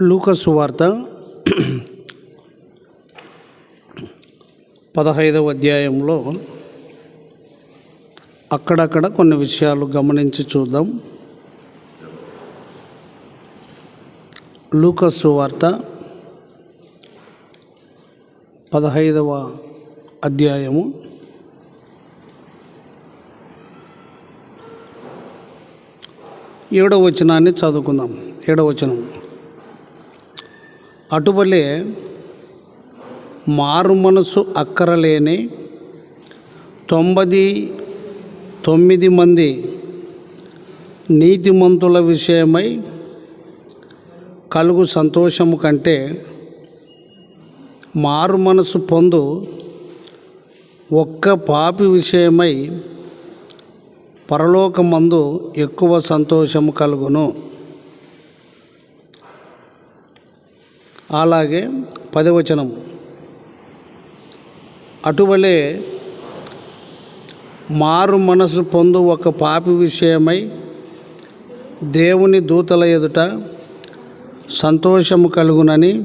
లూకసు వార్త పదహైదవ అధ్యాయంలో అక్కడక్కడ కొన్ని విషయాలు గమనించి చూద్దాం. లూకసు వార్త పదహైదవ అధ్యాయము. ఏడవ వచనాన్ని చదువుకుందాం. ఏడవ వచనం. అటువలే మారు మనసు అక్కరలేని తొంభది తొమ్మిది మంది నీతిమంతుల విషయమై కలుగు సంతోషము కంటే మారు మనసు పొందు ఒక్క పాపి విషయమై పరలోకమందు ఎక్కువ సంతోషము కలుగును. అలాగే పదవచనం. అటువలే మారు మనసు పొందు ఒక పాపి విషయమై దేవుని దూతల ఎదుట సంతోషము కలుగునని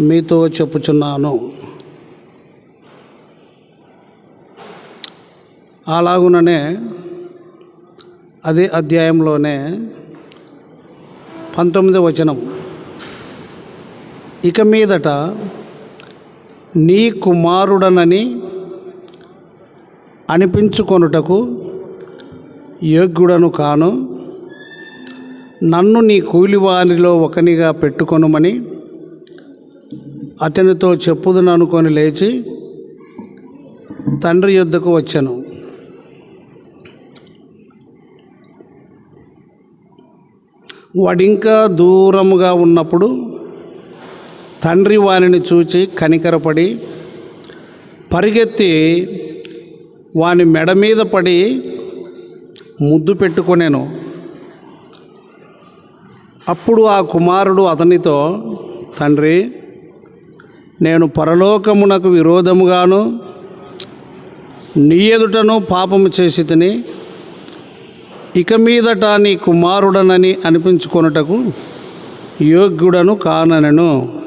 మీతో చెప్పుచున్నాను. అలాగుననే అదే అధ్యాయంలోనే పంతొమ్మిది వచనం. ఇక మీదట నీ కుమారుడనని అనిపించుకొనుటకు యోగ్యుడను కాను. నన్ను నీ కూలివానిలో ఒకనిగా పెట్టుకొనుమని అతనితో చెప్పుదననుకొని లేచి తండ్రి యుద్ధకు వచ్చాను. వాడింకా దూరముగా ఉన్నప్పుడు తండ్రి వానిని చూచి కనికరపడి పరిగెత్తి వాని మెడ మీద పడి ముద్దు పెట్టుకొనేను. అప్పుడు ఆ కుమారుడు అతనితో తండ్రి నేను పరలోకమునకు విరోధముగాను నీ ఎదుటను పాపము చేసి తిని ఇక మీదట నీ కుమారుడనని అనిపించుకొనుటకు యోగ్యుడను కాననను.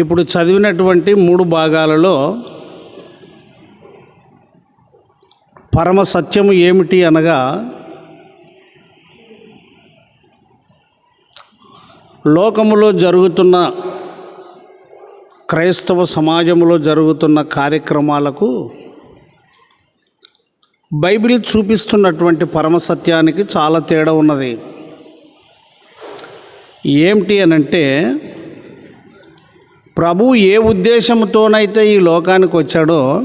ఇప్పుడు చదివినటువంటి మూడు భాగాలలో పరమ సత్యము ఏమిటి అనగా లోకములో జరుగుతున్న క్రైస్తవ సమాజంలో జరుగుతున్న కార్యక్రమాలకు బైబిల్ చూపిస్తున్నటువంటి పరమ సత్యానికి చాలా తేడా ఉన్నది. ఏమిటి అనంటే ప్రభు ఏ ఉద్దేశంతోనైతే ఈ లోకానికి వచ్చాడో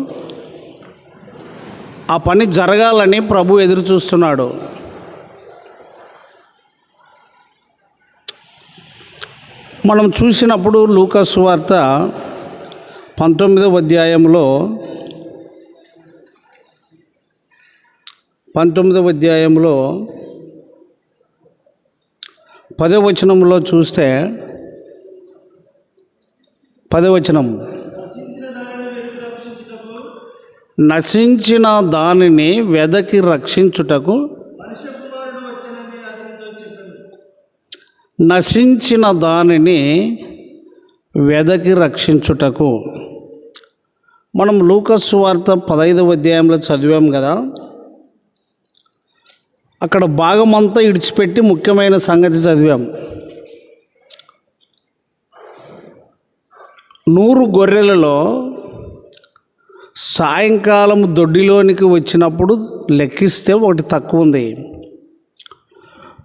ఆ పని జరగాలని ప్రభు ఎదురు చూస్తున్నాడు. మనం చూసినప్పుడు లూకస్ వార్త పంతొమ్మిదవ అధ్యాయంలో పంతొమ్మిదవ అధ్యాయంలో పదవచనంలో చూస్తే పదవచనం. నశించిన దానిని వెదకి రక్షించుటకు నశించిన దానిని వెదకి రక్షించుటకు. మనం లూకస్ వార్త పదహైదవ అధ్యాయంలో చదివాం కదా. అక్కడ భాగమంతా ఇడిచిపెట్టి ముఖ్యమైన సంగతి చదివాం. నూరు గొర్రెలలో సాయంకాలం దొడ్డిలోనికి వచ్చినప్పుడు లెక్కిస్తే ఒకటి తక్కువ ఉంది.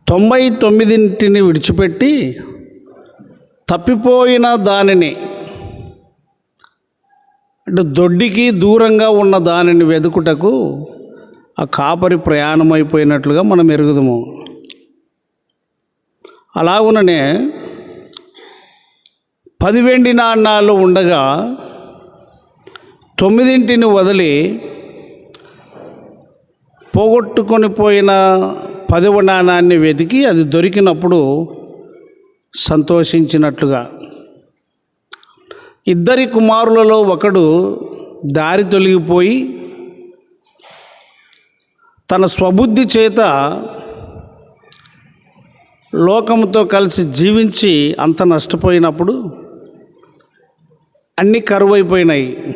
తొంభై తొమ్మిదింటిని విడిచిపెట్టి తప్పిపోయిన దానిని అంటే దొడ్డికి దూరంగా ఉన్న దానిని వెతుకుటకు ఆ కాపరి ప్రయాణం అయిపోయినట్లుగా మనం ఎరుగుదము. అలాగుననే పది వెండి నాణాలు ఉండగా తొమ్మిదింటిని వదిలి పోగొట్టుకొని పోయిన పదవ నాణాన్ని వెతికి అది దొరికినప్పుడు సంతోషించినట్లుగా. ఇద్దరి కుమారులలో ఒకడు దారి తొలగిపోయి తన స్వబుద్ధి చేత లోకంతో కలిసి జీవించి అంత నష్టపోయినప్పుడు అన్నీ కరువైపోయినాయి.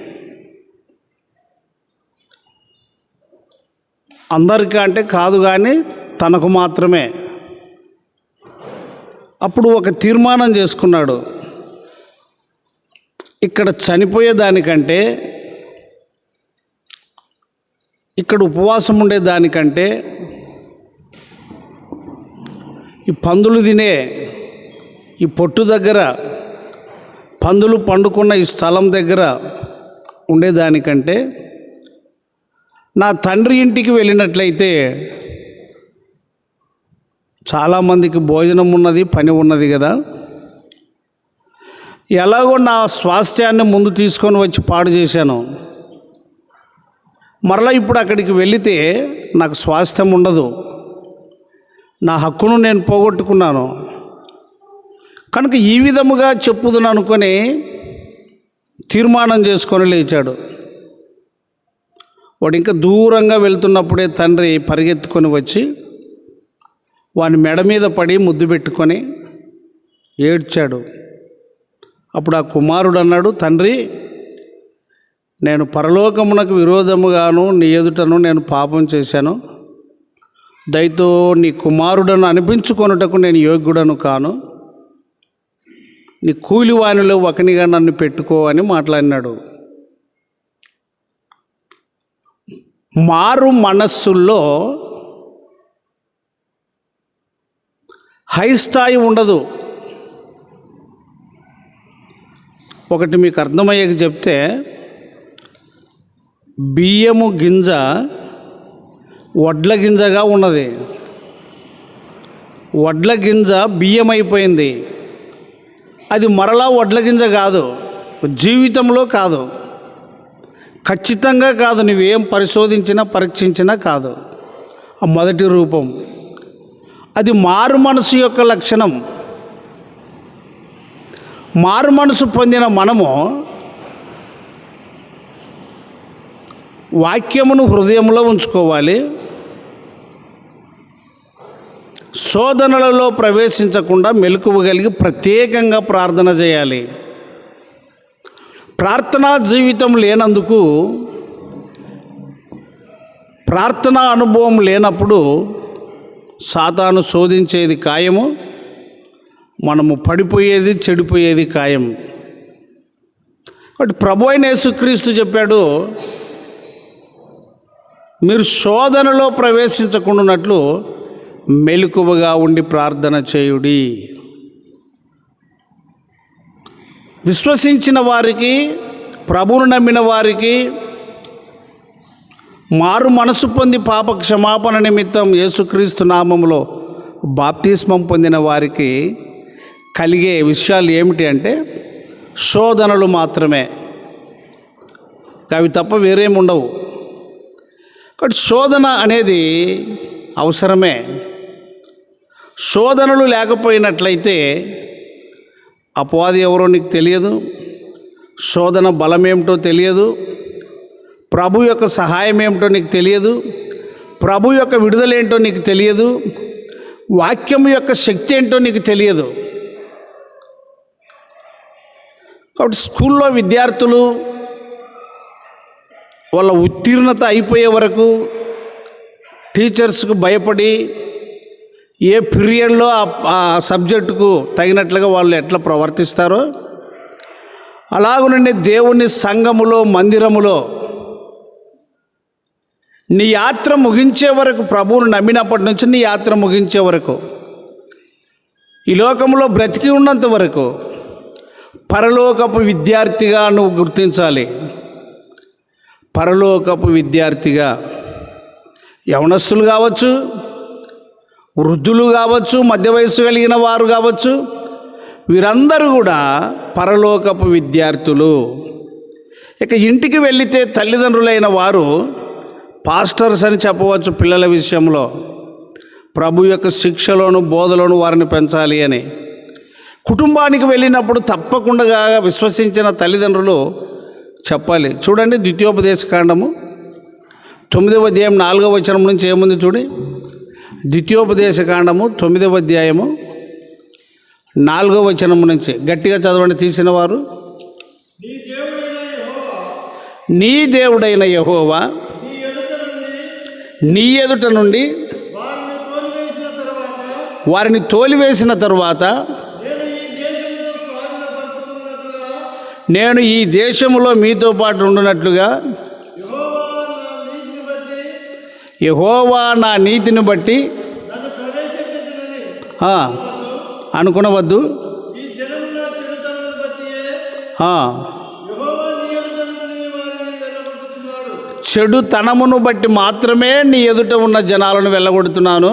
అందరికీ అంటే కాదు కానీ తనకు మాత్రమే. అప్పుడు ఒక తీర్మానం చేసుకున్నాడు. ఇక్కడ చనిపోయేదానికంటే ఇక్కడ ఉపవాసం ఉండేదానికంటే ఈ పందులు తినే ఈ పొట్టు దగ్గర పందులు పండుకున్న ఈ స్థలం దగ్గర ఉండేదానికంటే నా తండ్రి ఇంటికి వెళ్ళినట్లయితే చాలామందికి భోజనం ఉన్నది పని ఉన్నది కదా. ఎలాగో నా స్వాస్థ్యాన్ని ముందు తీసుకొని వచ్చి పాడు చేశాను. మరలా ఇప్పుడు అక్కడికి వెళితే నాకు స్వాస్థ్యం ఉండదు. నా హక్కును నేను పోగొట్టుకున్నాను. కనుక ఈ విధముగా చెప్పుదును అనుకొని తీర్మానం చేసుకొని లేచాడు. వాడు ఇంకా దూరంగా వెళ్తున్నప్పుడే తండ్రి పరిగెత్తుకొని వచ్చి వాని మెడ మీద పడి ముద్దు పెట్టుకొని ఏడ్చాడు. అప్పుడు ఆ కుమారుడు అన్నాడు తండ్రి నేను పరలోకమునకు విరోధముగాను నీ ఎదుటను నేను పాపం చేశాను. దయతో నీ కుమారుడను అనిపించుకొనుటకు నేను యోగ్యుడను కాను. నీ కూలివానిలో ఒకనిగా నన్ను పెట్టుకో అని మాట్లాడినాడు. మారు మనస్సుల్లో హై స్థాయి ఉండదు. ఒకటి మీకు అర్థమయ్యేకి చెప్తే బియ్యము గింజ వడ్ల గింజగా ఉన్నది. వడ్ల గింజ బియ్యం అయిపోయింది అది మరలా వడ్ల గింజ కాదు జీవితంలో కాదు ఖచ్చితంగా కాదు నువ్వేం పరిశోధించినా పరీక్షించినా కాదు. ఆ మొదటి రూపం. అది మారు మనసు యొక్క లక్షణం. మారు మనసు పొందిన మనము వాక్యమును హృదయంలో ఉంచుకోవాలి. శోధనలలో ప్రవేశించకుండా మెలకువగలిగి ప్రత్యేకంగా ప్రార్థన చేయాలి. ప్రార్థనా జీవితం లేనందుకు ప్రార్థనా అనుభవం లేనప్పుడు సాతాను శోధించేది ఖాయము మనము పడిపోయేది చెడిపోయేది ఖాయం. కాబట్టి ప్రభు అయిన యేసుక్రీస్తు చెప్పాడు మీరు శోధనలో ప్రవేశించకుండానట్లు మెలకువగా ఉండి ప్రార్థన చేయుడి. విశ్వసించిన వారికి ప్రభువును నమ్మిన వారికి మారు మనసు పొంది పాప క్షమాపణ నిమిత్తం యేసుక్రీస్తు నామంలో బాప్తిస్మం పొందిన వారికి కలిగే విషయాలు ఏమిటి అంటే శోధనలు మాత్రమే. అవి తప్ప వేరేం ఉండవు కాబట్టి శోధన అనేది అవసరమే. శోధనలు లేకపోయినట్లయితే అపవాది ఎవరో నీకు తెలియదు. శోధన బలమేమిటో తెలియదు. ప్రభు యొక్క సహాయం ఏమిటో నీకు తెలియదు. ప్రభు యొక్క విడుదల ఏంటో నీకు తెలియదు. వాక్యం యొక్క శక్తి ఏంటో నీకు తెలియదు. కాబట్టి స్కూల్లో విద్యార్థులు వాళ్ళ ఉత్తీర్ణత అయిపోయే వరకు టీచర్స్కు భయపడి ఏ పీరియడ్లో ఆ సబ్జెక్టుకు తగినట్లుగా వాళ్ళు ఎట్లా ప్రవర్తిస్తారో అలాగునండి దేవుని సంఘములో మందిరములో నీ యాత్ర ముగించే వరకు ప్రభువును నమ్మినప్పటి నుంచి నీ యాత్ర ముగించే వరకు ఈ లోకంలో బ్రతికి ఉన్నంత వరకు పరలోకపు విద్యార్థిగా నువ్వు గుర్తించాలి. పరలోకపు విద్యార్థిగా యవనస్తులు కావచ్చు వృద్ధులు కావచ్చు మధ్య వయస్సు కలిగిన వారు కావచ్చు వీరందరూ కూడా పరలోకపు విద్యార్థులు. ఇక ఇంటికి వెళితే తల్లిదండ్రులైన వారు పాస్టర్స్ అని చెప్పవచ్చు పిల్లల విషయంలో ప్రభు యొక్క శిక్షలోను బోధలోను వారిని పెంచాలి అని. కుటుంబానికి వెళ్ళినప్పుడు తప్పకుండా విశ్వసించిన తల్లిదండ్రులు చెప్పాలి. చూడండి ద్వితీయోపదేశ కాండము. తొమ్మిదవ అధ్యాయం నాలుగవ వచనం నుంచి ఏముంది చూడి. ద్వితీయోపదేశ కాండము తొమ్మిదవ అధ్యాయము నాలుగవ వచనం నుంచి. గట్టిగా చదవండి తీసిన వారు. నీ దేవుడైన యహోవా నీ ఎదుట నుండి నీ ఎదుట నుండి వారిని తోలివేసిన తరువాత నేను ఈ దేశంలో మీతో పాటు ఉండునట్లుగా నా నీతిని బట్టి యహోవా నా నీతిని బట్టి అనుకునవద్దు. చెడు తనమును బట్టి మాత్రమే నీ ఎదుట ఉన్న జనాలను వెళ్ళగొడుతున్నాను.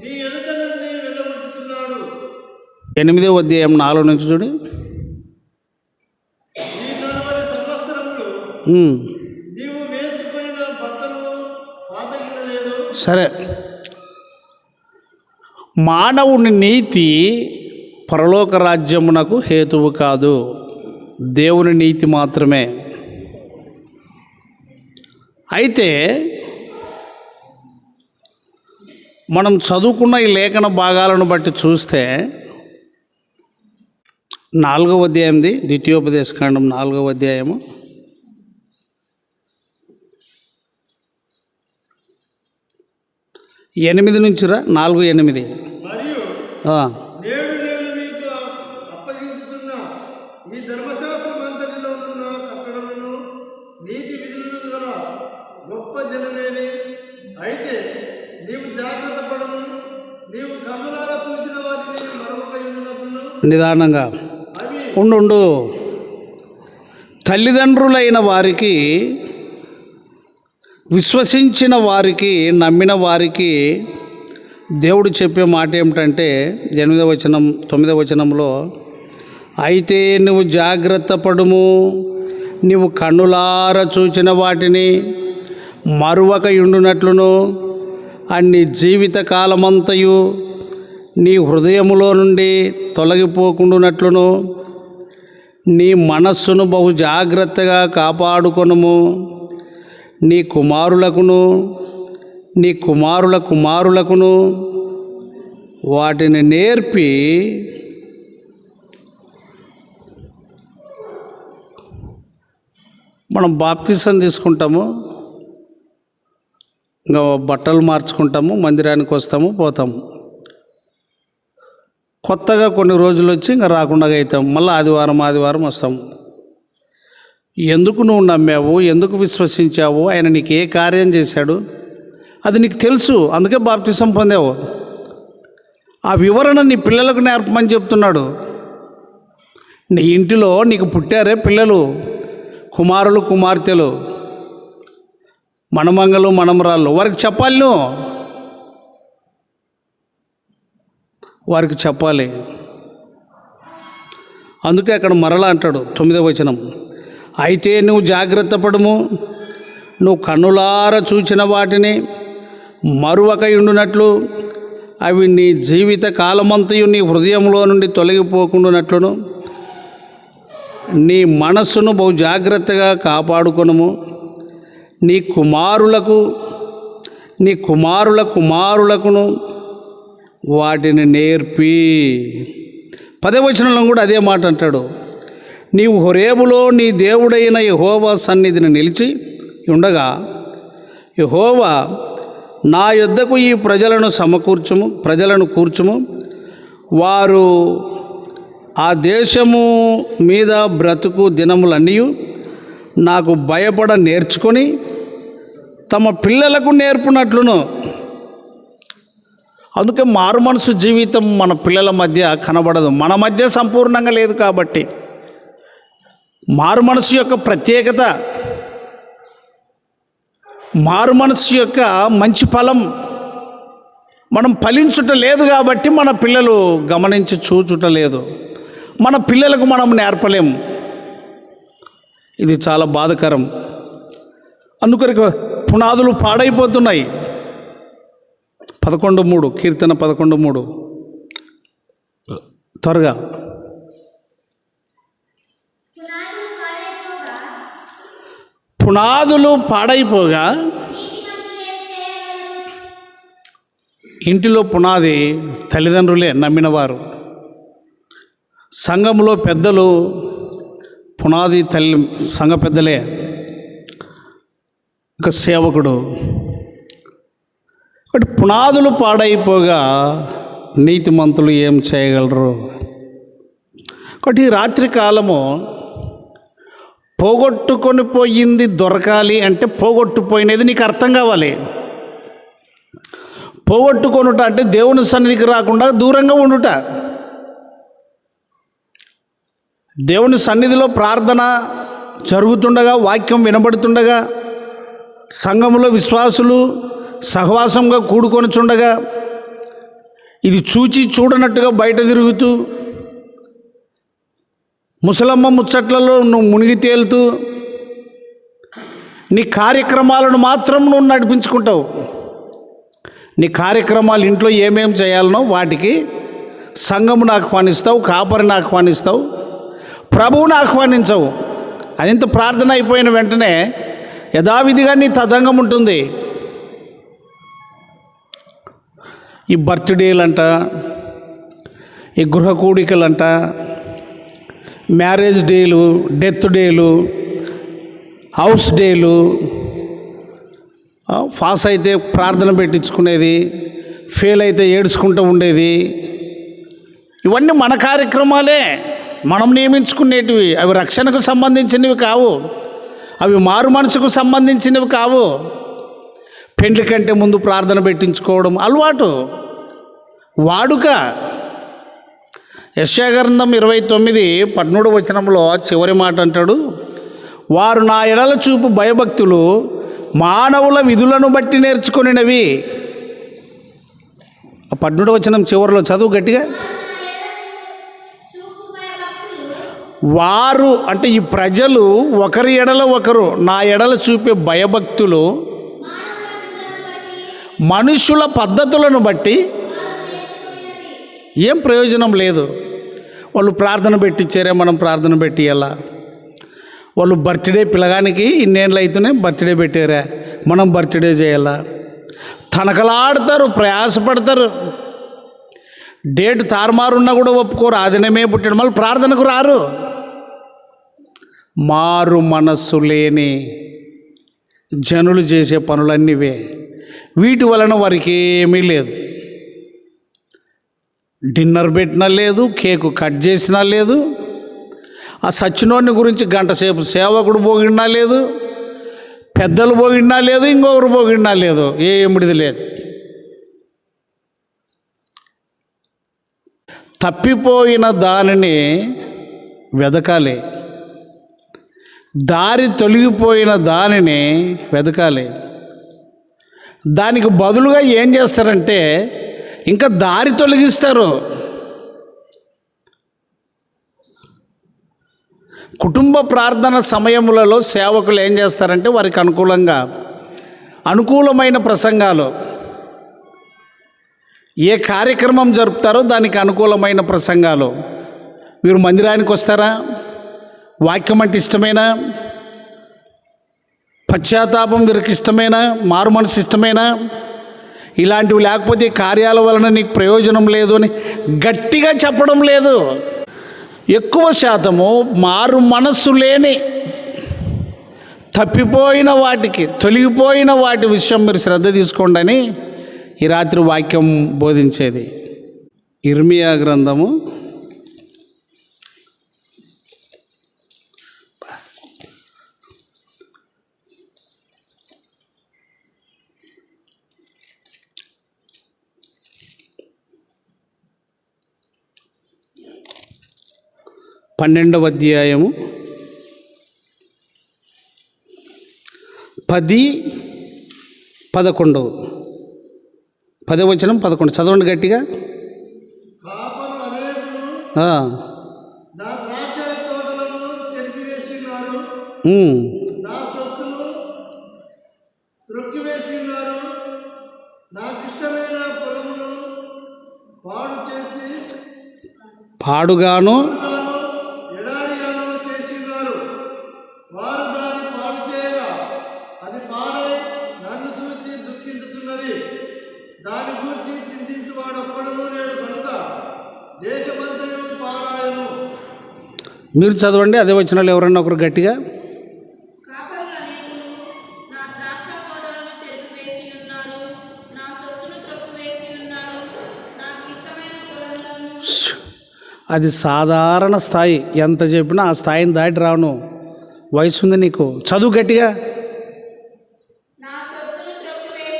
నీ ఎదుట నుండి వెళ్ళగొట్టుతున్నాడు ఎనిమిదో అధ్యాయం నాలుగు నుంచి చూడి. సరే. మానవుని నీతి పరలోక రాజ్యమునకు హేతువు కాదు. దేవుని నీతి మాత్రమే. అయితే మనం చదువుకున్న ఈ లేఖన భాగాలను బట్టి చూస్తే నాలుగవ అధ్యాయంది ద్వితీయోపదేశకాండం నాలుగవ అధ్యాయము ఎనిమిది నుంచి రా నాలుగు ఎనిమిది. అయితే నీవు జాగ్రత్త పడము. నీవు చూచిన వాటిని మరొక నిదానంగా. ఉండు. తల్లిదండ్రులైన వారికి విశ్వసించిన వారికి నమ్మిన వారికి దేవుడు చెప్పే మాట ఏమిటంటే ఎనిమిదవ వచనం తొమ్మిదవ వచనంలో అయితే నువ్వు జాగ్రత్త పడుము నీవు కన్నులార చూచిన వాటిని మరువక ఉండునట్లును అన్ని జీవిత కాలమంతయు నీ హృదయములో నుండి తొలగిపోకుండునట్లును నీ మనస్సును బహు జాగ్రత్తగా కాపాడుకొనుము. నీ కుమారులకును నీ కుమారుల కుమారులకును వాటిని నేర్పి మనం బాప్తిసం తీసుకుంటాము. ఇంకా బట్టలు మార్చుకుంటాము మందిరానికి వస్తాము పోతాము. కొత్తగా కొన్ని రోజులు వచ్చి ఇంకా రాకుండా అవుతాం మళ్ళీ ఆదివారం ఆదివారం వస్తాము. ఎందుకు నువ్వు నమ్మావు? ఎందుకు విశ్వసించావు? ఆయన నీకు ఏ కార్యం చేశాడు? అది నీకు తెలుసు. అందుకే బాప్తిసం పొందావు. ఆ వివరణ నీ పిల్లలకు నేర్పమని చెప్తున్నాడు. నీ ఇంటిలో నీకు పుట్టారే పిల్లలు కుమారులు కుమార్తెలు మనమంగలు మనమరాళ్ళు వారికి చెప్పాలి నువ్వు. వారికి చెప్పాలి. అందుకే అక్కడ మరలా అంటాడు తొమ్మిదవ వచనం. అయితే నువ్వు జాగ్రత్త పడుము. నువ్వు కన్నులార చూచిన వాటిని మరువక ఉండునట్లు అవి నీ జీవిత కాలమంతయు నీ హృదయంలో నుండి తొలగిపోకుండానట్లును. నీ మనస్సును బహు జాగ్రత్తగా కాపాడుకొనుము. నీ కుమారులకు నీ కుమారుల కుమారులకును వాటిని నేర్పి. పదవచనంలో కూడా అదే మాట అంటాడు. నీవు హొరేబులో నీ దేవుడైన యహోవా సన్నిధిని నిలిచి ఉండగా యహోవా నా యొద్దకు ఈ ప్రజలను సమకూర్చుము ప్రజలను కూర్చుము. వారు ఆ దేశము మీద బ్రతుకు దినములన్నీ నాకు భయపడ నేర్చుకొని తమ పిల్లలకు నేర్పునట్లును. అందుకే మారు మనసు జీవితం మన పిల్లల మధ్య కనబడదు. మన మధ్య సంపూర్ణంగా లేదు కాబట్టి. మారు మనసు యొక్క ప్రత్యేకత మారు మనసు యొక్క మంచి ఫలం. మనం ఫలించుట లేదు కాబట్టి మన పిల్లలు గమనించి చూచుట లేదు. మన పిల్లలకు మనం నేర్పలేము ఇది చాలా బాధకరం. అందుకొరకు పునాదులు పాడైపోతున్నాయి. పదకొండు మూడు కీర్తన పదకొండు మూడు. త్వరగా. పునాదులు పాడైపోగా ఇంటిలో పునాది తల్లిదండ్రులే నమ్మినవారు. సంఘంలో పెద్దలు పునాది తల్లి సంఘ పెద్దలే. ఒక సేవకుడు ఒకటి పునాదులు పాడైపోగా నీతిమంతులు ఏం చేయగలరు? ఒకటి రాత్రి కాలము పోగొట్టుకొని పోయింది దొరకాలి అంటే పోగొట్టుపోయినది నీకు అర్థం కావాలి. పోగొట్టుకొనుట అంటే దేవుని సన్నిధికి రాకుండా దూరంగా ఉండుట. దేవుని సన్నిధిలో ప్రార్థన జరుగుతుండగా వాక్యం వినబడుతుండగా సంఘంలో విశ్వాసులు సహవాసంగా కూడుకొని చుండగా ఇది చూచి చూడనట్టుగా బయట తిరుగుతూ ముసలమ్మ ముచ్చట్లలో నువ్వు మునిగి తేలుతూ నీ కార్యక్రమాలను మాత్రం నువ్వు నడిపించుకుంటావు. నీ కార్యక్రమాలు ఇంట్లో ఏమేమి చేయాలనో వాటికి సంఘమును ఆహ్వానిస్తావు కాపరిని ఆహ్వానిస్తావు ప్రభువుని ఆహ్వానించవు. అదింత ప్రార్థన అయిపోయిన వెంటనే యథావిధిగా నీ తదంగం ఉంటుంది. ఈ బర్త్డేలంట ఈ గృహ కూడికలంట మ్యారేజ్ డేలు డెత్ డేలు హౌస్ డేలు పాస్ అయితే ప్రార్థన పెట్టించుకునేది ఫెయిల్ అయితే ఏడ్చుకుంటూ ఉండేది. ఇవన్నీ మన కార్యక్రమాలే. మనం నియమించుకునేటివి. అవి రక్షణకు సంబంధించినవి కావు. అవి మారు మనసుకు సంబంధించినవి కావు. పెండ్లి కంటే ముందు ప్రార్థన పెట్టించుకోవడం అలవాటు. వాడుక. యశాగ్రంథం ఇరవై తొమ్మిది పద్మూడు వచనంలో చివరి మాట అంటాడు వారు నా ఎడల చూపు భయభక్తులు మానవుల విధులను బట్టి నేర్చుకొనినవి. పద్మూడు వచనం చివరిలో చదువు గట్టిగా. వారు అంటే ఈ ప్రజలు ఒకరి ఎడల ఒకరు నా ఎడల చూపే భయభక్తులు మనుషుల పద్ధతులను బట్టి ఏం ప్రయోజనం లేదు. వాళ్ళు ప్రార్థన పెట్టించారే మనం ప్రార్థన పెట్టియాలా వాళ్ళు బర్త్డే పిల్లగానికి ఇన్నేళ్ళు అవుతూనే బర్త్డే పెట్టారా మనం బర్త్డే చేయాలా? తనకలాడతారు ప్రయాసపడతారు. డేట్ తారుమారున్నా కూడా ఒప్పుకోరు ఆ దినమే పుట్టాడు మళ్ళీ ప్రార్థనకు రారు. మారు మనస్సు లేని జనులు చేసే పనులన్నీవే. వీటి వలన వారికి ఏమీ లేదు. డిన్నర్ పెట్టినా లేదు కేకు కట్ చేసినా లేదు ఆ సచ్చినోడిని గురించి గంట సేపు సేవకుడు పోగిడినా లేదు పెద్దలు పోగిడినా లేదు ఇంకొకరు పోగిడినా లేదు ఏ ఎమిడిది లేదు. తప్పిపోయిన దానిని వెదకాలి. దారి తొలగిపోయిన దానిని వెదకాలి. దానికి బదులుగా ఏం చేస్తారంటే ఇంకా దారి తొలగిస్తారు. కుటుంబ ప్రార్థన సమయములలో సేవకులు ఏం చేస్తారంటే వారికి అనుకూలంగా అనుకూలమైన ప్రసంగాలు. ఏ కార్యక్రమం జరుపుతారో దానికి అనుకూలమైన ప్రసంగాలు. వీరు మందిరానికి వస్తారా? వాక్యం అంటే ఇష్టమేనా? పశ్చాత్తాపం వీరికి ఇష్టమేనా? మారు మనసు ఇష్టమేనా? ఇలాంటివి లేకపోతే కార్యాల వలన నీకు ప్రయోజనం లేదు అని గట్టిగా చెప్పడం లేదు. ఎక్కువ శాతము మారు మనస్సు లేని తప్పిపోయిన వాటికి తొలగిపోయిన వాటి విషయం మీరు శ్రద్ధ తీసుకోండి అని ఈ రాత్రి వాక్యం బోధించేది. ఇర్మియా గ్రంథము పన్నెండవ అధ్యాయము. పది పదకొండు. పదవచనం పదకొండు. చదవండి గట్టిగా. కాపరు మీరు చదవండి అదే వచ్చిన వాళ్ళు ఎవరన్నా ఒకరు గట్టిగా? అది సాధారణ స్థాయి. ఎంత చెప్పినా ఆ స్థాయిని దాటి రాను వయసు ఉంది నీకు. చదువు గట్టిగా?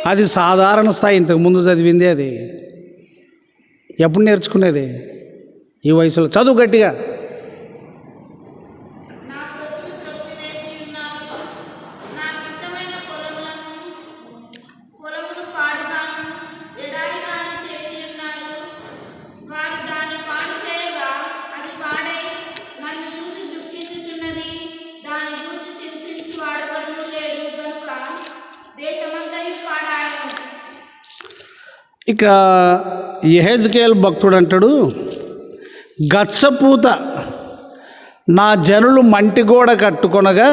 అది సాధారణ స్థాయి. ఇంతకు ముందు చదివింది అది. ఎప్పుడు నేర్చుకునేది? ఈ వయసులో. చదువు గట్టిగా నా సొత్తును త్రొక్కివేసి ఉన్నారు నాకు ఇష్టమైన పొలములను పొలమును పాడుగాను ఎడారిగాను చేసి ఉన్నారు వారు దాన్ని పాడు చేయగా అది పాడై నన్ను చూసి దుఃఖించుచున్నది దాని గురించి చింతించి వాడగడును లేడు కనుక దేశమంతయు పాడాయను ఇక యహెజ్కేల్ భక్తుడు అంటాడు గచ్చపూత నా జనులు మంటి గోడ కట్టుకొనగా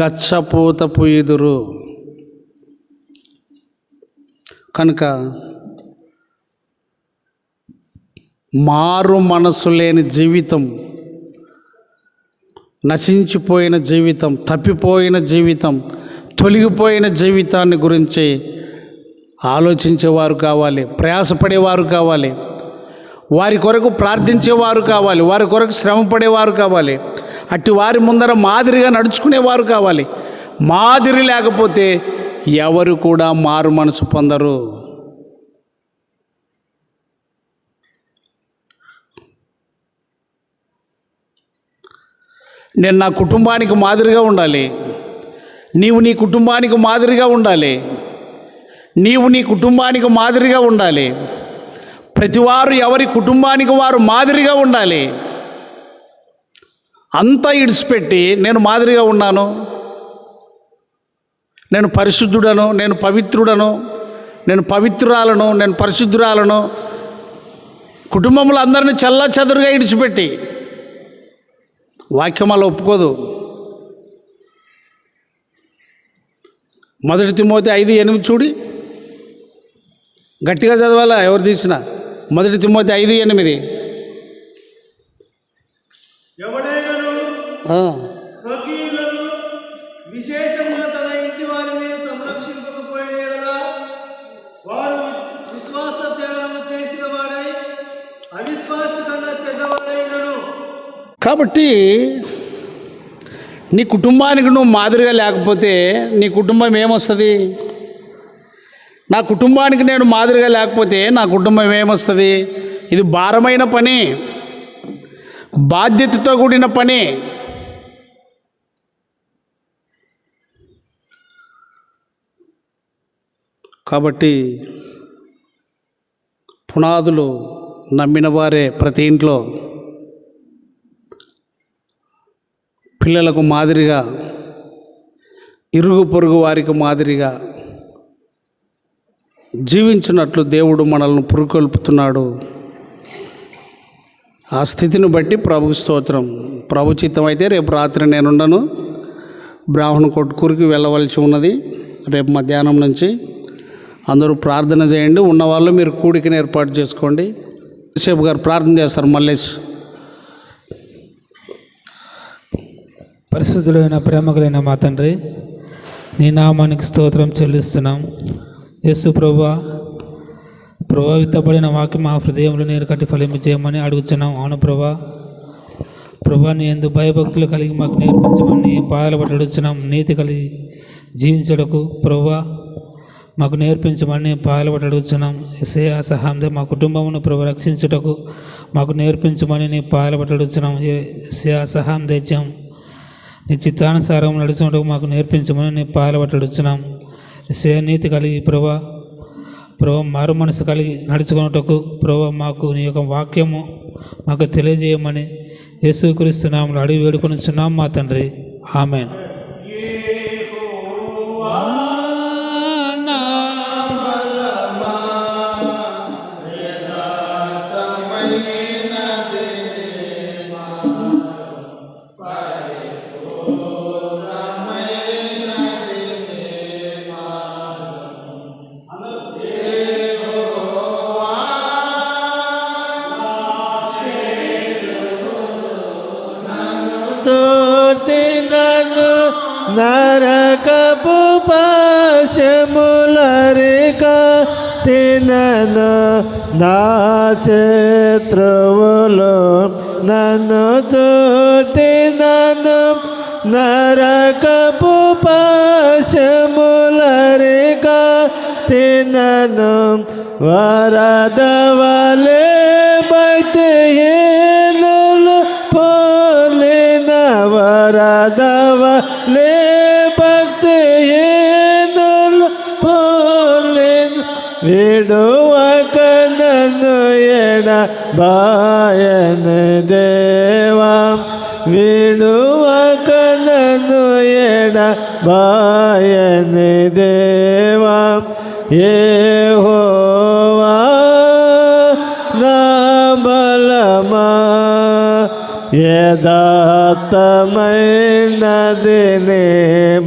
గచ్చపూత పుయ్యుదురు కనుక మారు మనసు లేని జీవితం నశించిపోయిన జీవితం తప్పిపోయిన జీవితం తొలగిపోయిన జీవితాన్ని గురించి ఆలోచించేవారు కావాలి ప్రయాసపడేవారు కావాలి వారి కొరకు ప్రార్థించేవారు కావాలి వారి కొరకు శ్రమపడేవారు కావాలి అట్టి వారి ముందర మాదిరిగా నడుచుకునేవారు కావాలి. మాదిరి లేకపోతే ఎవరు కూడా మారు మనసు పొందరు. నేను నా కుటుంబానికి మాదిరిగా ఉండాలి. నీవు నీ కుటుంబానికి మాదిరిగా ఉండాలి. నీవు నీ కుటుంబానికి మాదిరిగా ఉండాలి. ప్రతివారు ఎవరి కుటుంబానికి వారు మాదిరిగా ఉండాలి. అంతా ఇడిచిపెట్టి నేను మాదిరిగా ఉన్నాను. నేను పరిశుద్ధుడను నేను పవిత్రుడను నేను పవిత్రురాలను నేను పరిశుద్ధురాలను కుటుంబంలో అందరిని చల్ల చెదురుగా ఇడిచిపెట్టి వాక్యం అలా ఒప్పుకోదు. మొదటి తిమోతి ఐదు ఎనిమిది చూడి. గట్టిగా చదవాలా? ఎవరు తీసినా? మొదటి తిమోతి ఐదు ఎనిమిది. కాబట్టి నీ కుటుంబానికి నువ్వు మాదిరిగా లేకపోతే నీ కుటుంబం ఏమొస్తుంది? నా కుటుంబానికి నేను మాదిరిగా లేకపోతే నా కుటుంబం ఏమొస్తుంది? ఇది భారమైన పని. బాధ్యతతో కూడిన పని. కాబట్టి పునాదులు నమ్మిన వారే ప్రతి ఇంట్లో. పిల్లలకు మాదిరిగా ఇరుగు పొరుగు వారికి మాదిరిగా జీవించినట్లు దేవుడు మనల్ని పురుకొల్పుతున్నాడు. ఆ స్థితిని బట్టి ప్రభు స్తోత్రం. ప్రభు చిత్తం అయితే రేపు రాత్రి నేనుండను. బ్రాహ్మణ కొట్టుకూరికి వెళ్ళవలసి ఉన్నది. రేపు మధ్యాహ్నం నుంచి అందరూ ప్రార్థన చేయండి. ఉన్నవాళ్ళు మీరు కూడికని ఏర్పాటు చేసుకోండి. సేపు గారు ప్రార్థన చేస్తారు మల్లేష్. పరిశుద్ధులైన కలిగిన మా తండ్రి నీ నామానికి స్తోత్రం చెల్లిస్తున్నాం. యేసు ప్రభా ప్రభావితపడిన వాక్యం మా హృదయంలో నీరు కట్టి ఫలింపు చేయమని అడుగుతున్నాం అవును ప్రభా ప్రభా నీ ఎందు భయభక్తులు కలిగి మాకు నేర్పించమని నీ పాదాలు పట్టి అడుగుతున్నాం నీతి కలిగి జీవించడకు ప్రభా మాకు నేర్పించమని నీ పాదాలు పట్టి అడుగుతున్నాం ఎసే సహాయంతో మా కుటుంబమును ప్రభు రక్షించుటకు మాకు నేర్పించమని నీ పాదాలు పట్టి అడుగుతున్నాం ఎసే సహాయం తెచ్చాం నీ చిత్తానుసారం నడుచుకుంటూ మాకు నేర్పించమని నీ పాదాలు పట్టి అడుగుతున్నాం నీతి కలిగి ప్రభా ప్రభా మారు మనసు కలిగి నడుచుకున్నటకు ప్రభా మాకు నీ యొక్క వాక్యము మాకు తెలియజేయమని యేసుక్రీస్తు నామలు అడిగి వేడుకొనిచున్నాం మా తండ్రి. ఆమెన్. నరకపు పాశములరిక తినను నా శత్రువులు నన్ను తోటి నన్ను నరకపు పాశములరిక తినను వరదవలే భక్తిహీనులు పోలిన వరదవలే విడువక నన్ను ఎడ బాయన దేవా. విడువక నన్ను ఎడ బాయన దేవా. ఏ నా బలమా. యథార్థమైనది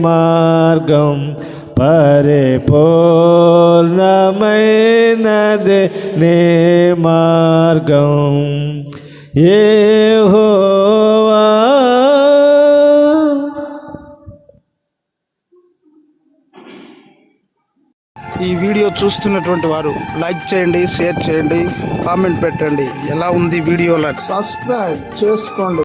మార్గం. పరిపూర్ణమైనది నీ మార్గం. ఏ ఈ వీడియో చూస్తున్నటువంటి వారు లైక్ చేయండి షేర్ చేయండి కామెంట్ పెట్టండి. ఎలా ఉంది వీడియోలో సబ్స్క్రైబ్ చేసుకోండి.